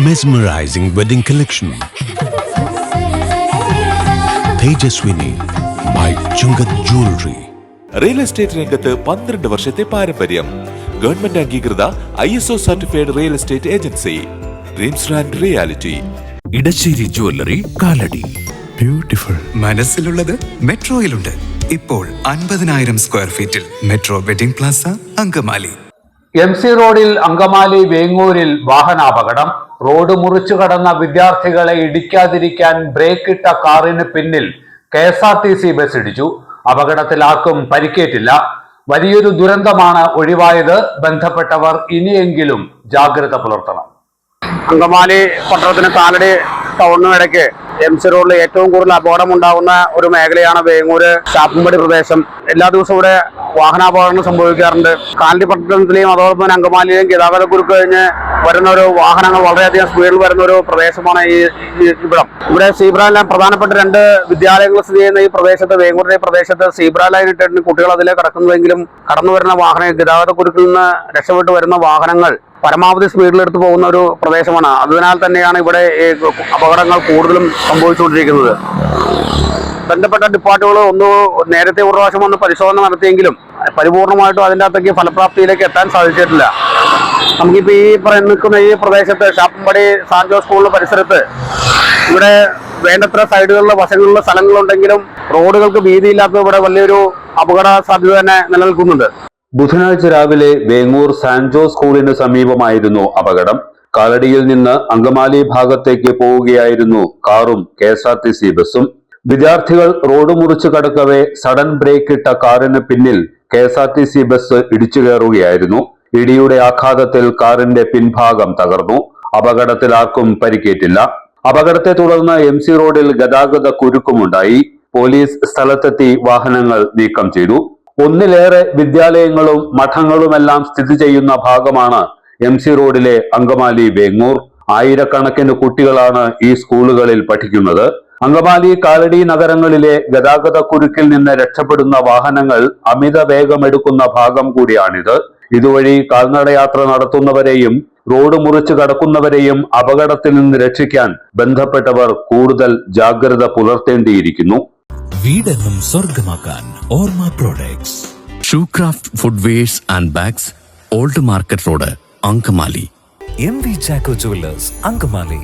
Mesmerizing wedding collection Tejaswini by Chungath jewellery real estate രംഗത്ത് പന്ത്രണ്ട് വർഷത്തെ പാരമ്പര്യം. ഗവൺമെന്റ് അംഗീകൃത I S O certified real estate agency dreams and reality Edassery jewellery Kalady. Beautiful മനസ്സിലുള്ളത് മെട്രോയിലുണ്ട് ഇപ്പോൾ അൻപതിനായിരം സ്ക്വയർ ഫീറ്റിൽ metro wedding plaza Angamaly. M C റോഡിൽ അങ്കമാലി വേങ്ങൂരിൽ വാഹനാപകടം. റോഡ് മുറിച്ചു കടന്ന വിദ്യാർത്ഥികളെ ഇടിക്കാതിരിക്കാൻ ബ്രേക്ക് ഇട്ട കാറിന് പിന്നിൽ K S R T C bus ഇടിച്ചു. അപകടത്തിൽ ആർക്കും പരിക്കേറ്റില്ല. വലിയൊരു ദുരന്തമാണ് ഒഴിവായത്. ബന്ധപ്പെട്ടവർ ഇനിയെങ്കിലും ജാഗ്രത പുലർത്തണം. അങ്കമാലി പട്ടണത്തിന് കാലടി ടൗണിനും ഇടയ്ക്ക് എം സി റോഡിൽ ഏറ്റവും കൂടുതൽ അപകടം ഉണ്ടാകുന്ന ഒരു മേഖലയാണ് വേങ്ങൂര് ചാപ്പമ്പടി പ്രദേശം. എല്ലാ ദിവസവും ഇവിടെ വാഹനാപകടങ്ങൾ സംഭവിക്കാറുണ്ട്. കാലടി പട്ടണത്തിലെയും അതോടൊപ്പം തന്നെ അങ്കമാലിയിലെയും ഗതാഗത കുരുക്ക് കഴിഞ്ഞ് വരുന്ന ഒരു വാഹനങ്ങൾ വളരെയധികം സ്പീഡിൽ വരുന്ന ഒരു പ്രദേശമാണ് ഈ ഇവിടം. ഇവിടെ സീബ്ര ലൈൻ പ്രധാനപ്പെട്ട രണ്ട് വിദ്യാലയങ്ങൾ സ്ഥിതി ചെയ്യുന്ന ഈ പ്രദേശത്ത് വേങ്ങൂരിലെ പ്രദേശത്ത് സീബ്ര ലൈൻ ഇട്ടിട്ട് കുട്ടികൾ അതിലെ കടക്കുന്നതെങ്കിലും കടന്നു വരുന്ന വാഹന ഗതാഗത കുരുക്കിൽ നിന്ന് രക്ഷപ്പെട്ട് വരുന്ന വാഹനങ്ങൾ പരമാവധി സ്പീഡിലെടുത്ത് പോകുന്ന ഒരു പ്രദേശമാണ്. അതിനാൽ തന്നെയാണ് ഇവിടെ അപകടങ്ങൾ കൂടുതലും സംഭവിച്ചുകൊണ്ടിരിക്കുന്നത്. ബന്ധപ്പെട്ട ഡിപ്പാർട്ടുകൾ ഒന്ന് നേരത്തെ ഒരു പ്രാവശ്യം ഒന്ന് പരിശോധന നടത്തിയെങ്കിലും പരിപൂർണമായിട്ടും അതിന്റെ അകത്തേക്ക് ഫലപ്രാപ്തിയിലേക്ക് എത്താൻ സാധിച്ചിട്ടില്ല. നമുക്കിപ്പോൾ ഈ നിൽക്കുന്ന ഈ പ്രദേശത്ത് ഷാപ്പമ്പടി സാൻജോ സ്കൂളിന്റെ പരിസരത്ത് ഇവിടെ വേണ്ടത്ര സൈഡുകളിലെ വശങ്ങളിലെ സ്ഥലങ്ങളുണ്ടെങ്കിലും റോഡുകൾക്ക് ഭീതിയില്ലാത്ത ഇവിടെ വലിയൊരു അപകട സാധ്യത തന്നെ നിലനിൽക്കുന്നുണ്ട്. ബുധനാഴ്ച രാവിലെ വേങ്ങൂർ സാൻജോ സ്കൂളിന് സമീപമായിരുന്നു അപകടം. കാലടിയിൽ നിന്ന് അങ്കമാലി ഭാഗത്തേക്ക് പോവുകയായിരുന്നു കാറും K S R T C ബസും വിദ്യാർത്ഥികൾ റോഡ് മുറിച്ചു കടക്കവേ സഡൻ ബ്രേക്ക് ഇട്ട കാറിന് പിന്നിൽ K S R T C bus ഇടിച്ചു കയറുകയായിരുന്നു. ഇടിയുടെ ആഘാതത്തിൽ കാറിന്റെ പിൻഭാഗം തകർന്നു. അപകടത്തിൽ ആർക്കും പരിക്കേറ്റില്ല. അപകടത്തെ തുടർന്ന് എം സി റോഡിൽ ഗതാഗത കുരുക്കുമുണ്ടായി. പോലീസ് സ്ഥലത്തെത്തി വാഹനങ്ങൾ നീക്കം ചെയ്തു. ഒന്നിലേറെ വിദ്യാലയങ്ങളും മഠങ്ങളുമെല്ലാം സ്ഥിതി ചെയ്യുന്ന ഭാഗമാണ് എം സി റോഡിലെ അങ്കമാലി വേങ്ങൂർ. ആയിരക്കണക്കിന് കുട്ടികളാണ് ഈ സ്കൂളുകളിൽ പഠിക്കുന്നത്. അങ്കമാലി കാലടി നഗരങ്ങളിലെ ഗതാഗത കുരുക്കിൽ നിന്ന് രക്ഷപ്പെടുന്ന വാഹനങ്ങൾ അമിത വേഗമെടുക്കുന്ന ഭാഗം കൂടിയാണിത്. ഇതുവഴി കാൽനടയാത്ര നടത്തുന്നവരെയും റോഡ് മുറിച്ച് കടക്കുന്നവരെയും അപകടത്തിൽ നിന്ന് രക്ഷിക്കാൻ ബന്ധപ്പെട്ടവർ കൂടുതൽ ജാഗ്രത പുലർത്തേണ്ടിയിരിക്കുന്നു. വീടെന്നും സ്വർഗമാക്കാൻ Orma products. Shoecraft footwears and bags old market road Angamaly. M V Chacko jewellers Angamaly.